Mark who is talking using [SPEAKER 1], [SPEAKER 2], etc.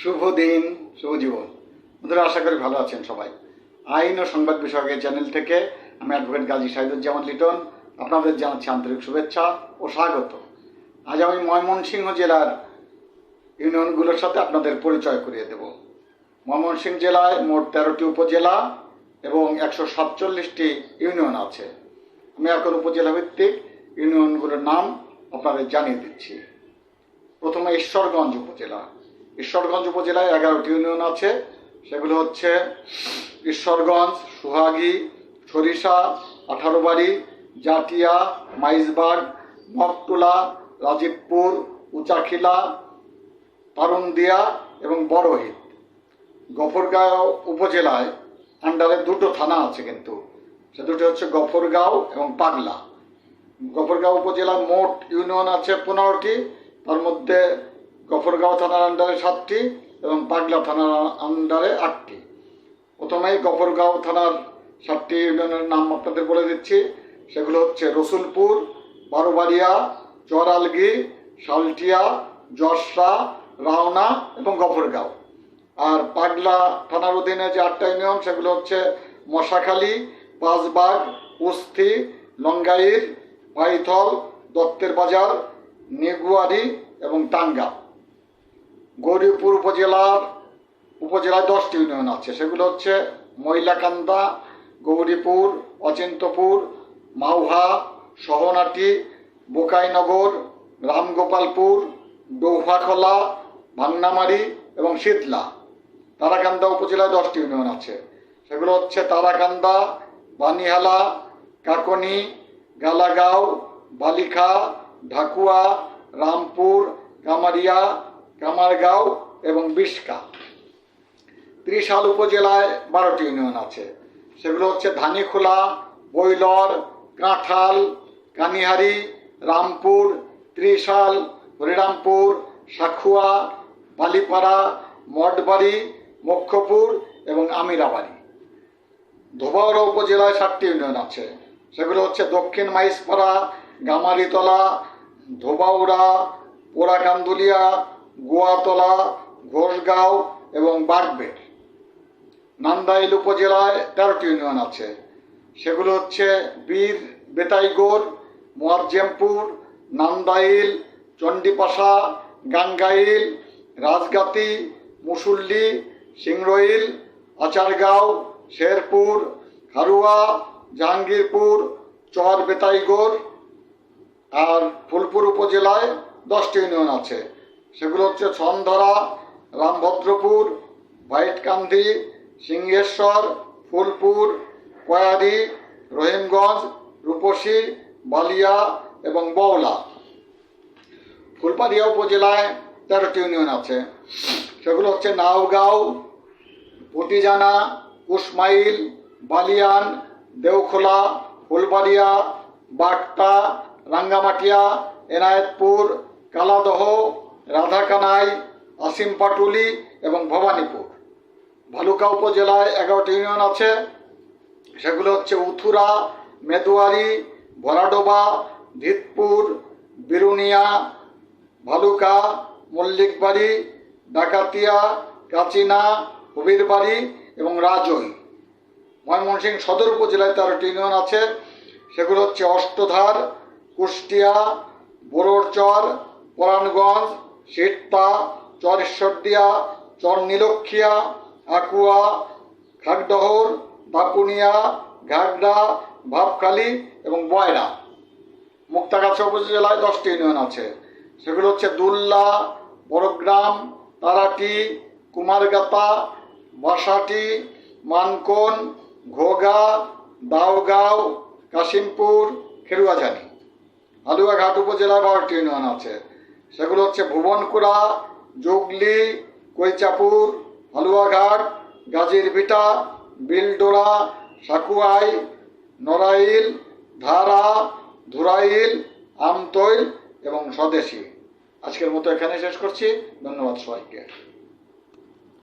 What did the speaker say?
[SPEAKER 1] শুভ দিন, শুভ জীবন। বন্ধুরা, আশা করি ভালো আছেন সবাই। আইন ও সংবাদ বিষয়কের চ্যানেল থেকে আমি অ্যাডভোকেট গাজী সাইদুজ্জামান লিটন, আপনাদের জানাচ্ছি আন্তরিক শুভেচ্ছা ও স্বাগত। আজ আমি ময়মনসিংহ জেলার ইউনিয়নগুলোর সাথে আপনাদের পরিচয় করিয়ে দেব। ময়মনসিংহ জেলায় মোট তেরোটি উপজেলা এবং একশো সাতচল্লিশটি ইউনিয়ন আছে। আমি এখন উপজেলা ভিত্তিক ইউনিয়নগুলোর নাম আপনাদের জানিয়ে দিচ্ছি। প্রথমে ঈশ্বরগঞ্জ উপজেলা। ঈশ্বরগঞ্জ উপজেলায় এগারোটি ইউনিয়ন আছে। সেগুলো হচ্ছে ঈশ্বরগঞ্জ, সুহাগী, সরিষা, আঠারোবাড়ি জাটিয়া মাইজবাগ মকটুলা রাজীবপুর, উচাখিলা তারুন্দিয়া এবং বড়হিত গফরগাঁও উপজেলায় আন্ডারে দুটো থানা আছে কিন্তু। সে দুটো হচ্ছে গফরগাঁও এবং পাগলা। গফরগাঁও উপজেলার মোট ইউনিয়ন আছে পনেরোটি। তার মধ্যে গফরগাঁও থানার আন্ডারে সাতটি এবং পাগলা থানার আন্ডারে আটটি। প্রথমেই গফরগাঁও থানার সাতটি ইউনিয়নের নাম আপনাদের বলে দিচ্ছি। সেগুলো হচ্ছে রসুলপুর, বারোবাড়িয়া চরালগি শালটিয়া জশরা রাওনা এবং গফরগাঁও। আর পাগলা থানার অধীনে যে আটটা ইউনিয়ন, সেগুলো হচ্ছে মশাখালী, পাঁচবাগ উস্থি লঙ্গাইর পাইথল, দত্তের বাজার, নেগুয়ারি এবং টাঙ্গা। গৌরীপুর উপজেলার, উপজেলায় দশটি ইউনিয়ন আছে। সেগুলো হচ্ছে মহিলাকান্দা, গৌরীপুর, অচিন্তপুর মাউহা সহনাটি বোকাইনগর, রামগোপালপুর ডৌফাখলা ভাংনামারি এবং শীতলা। তারাকান্দা উপজেলায় দশটি ইউনিয়ন আছে। সেগুলো হচ্ছে তারাকান্দা, বানিহালা, কাকনি, গালাগাঁও, বালিখা, ঢাকুয়া, রামপুর, কামারিয়া কামারগাঁও এবং বিশকা। ত্রিশাল উপজেলায় বারোটি ইউনিয়ন আছে। সেগুলো হচ্ছে ধানিখোলা, বৈলর, কাঁঠাল, কানিহারি, রামপুর, ত্রিশাল, হরিরামপুর, সাখুয়া, বালিপাড়া, মঠবাড়ি, মক্ষপুর এবং আমিরাবাড়ি। ধোবাউড়া উপজেলায় সাতটি ইউনিয়ন আছে। সেগুলো হচ্ছে দক্ষিণ মাইসপাড়া, গামারিতলা, ধোবাউড়া, পোড়াকান্দুলিয়া গোয়াতলা, ঘোষগাঁও এবং বাগবের নান্দাইল উপজেলায় তেরোটি ইউনিয়ন আছে। সেগুলো হচ্ছে বীর, বেতাইগড়, মোয়াজ্জেমপুর, নান্দাইল, চণ্ডীপাশা, গাঙ্গাইল, রাজগাতি, মুসুল্লি, সিংরইল, আচারগাঁও, শেরপুর, খারুয়া, জাহাঙ্গীরপুর, চর, বেতাইগড় আর ফুলপুর উপজেলায় দশটি ইউনিয়ন আছে। সেগুলো হচ্ছে ছন্দরা, রামভদ্রপুর ভাইটকান্দি সিংহেশ্বর, ফুলপুর, কয়াদি, রহিমগঞ্জ, রূপসী, বালিয়া এবং বওলা ফুলপাড়িয়া উপজেলায় তেরোটি ইউনিয়ন আছে। সেগুলো হচ্ছে নাওগাঁও, পটিজানা কুসমাইল বালিয়ান, দেওখোলা, ফুলবাড়িয়া, বাগটা, রাঙ্গামাটিয়া, এনায়েতপুর, কালাদহ রাধাকানাই আসিমপাটুলি এবং ভবানীপুর। ভালুকা উপজেলায় এগারোটি ইউনিয়ন আছে। সেগুলো হচ্ছে উথুরা, মেদুয়ারি ভরাডোবা ধিতপুর, বিরুনিয়া, ভালুকা, মল্লিকবাড়ি, ডাকাতিয়া কাচিনা হবিরবাড়ি এবং রাজই। ময়মনসিংহ সদর উপজেলায় তেরোটি ইউনিয়ন আছে। সেগুলো হচ্ছে অষ্টধার, কুষ্টিয়া বোরোরচর পরাণগঞ্জ সিটতা চর ঈশ্বরদিয়া, চর নীলক্ষিয়া, আকুয়া খাগডহর দাপুনিয়া ঘাগড়া, ভাবখালি এবং বয়রা। মুক্তাগাছা উপজেলায় দশটি ইউনিয়ন আছে। সেগুলো হচ্ছে দুল্লা, বড়গ্রাম, তারাটি, কুমারগাতা, বাসাটি, মানকোন, ঘোগা, দাওগাঁও, কাশিমপুর, খেরুয়াঝানি। হালুয়াঘাট উপজেলায় বারোটি ইউনিয়ন আছে। সেগুলো হচ্ছে ভুবনকুড়া, জুগলি, কৈচাপুর, হালুয়াঘাট গাজীর ভিটা বিলডোরা, সাকুয়াই, নড়াইল, ধারা, ধুরাইল, আমতৈল এবং স্বদেশী। আজকের মতো এখানে শেষ করছি। ধন্যবাদ সবাইকে।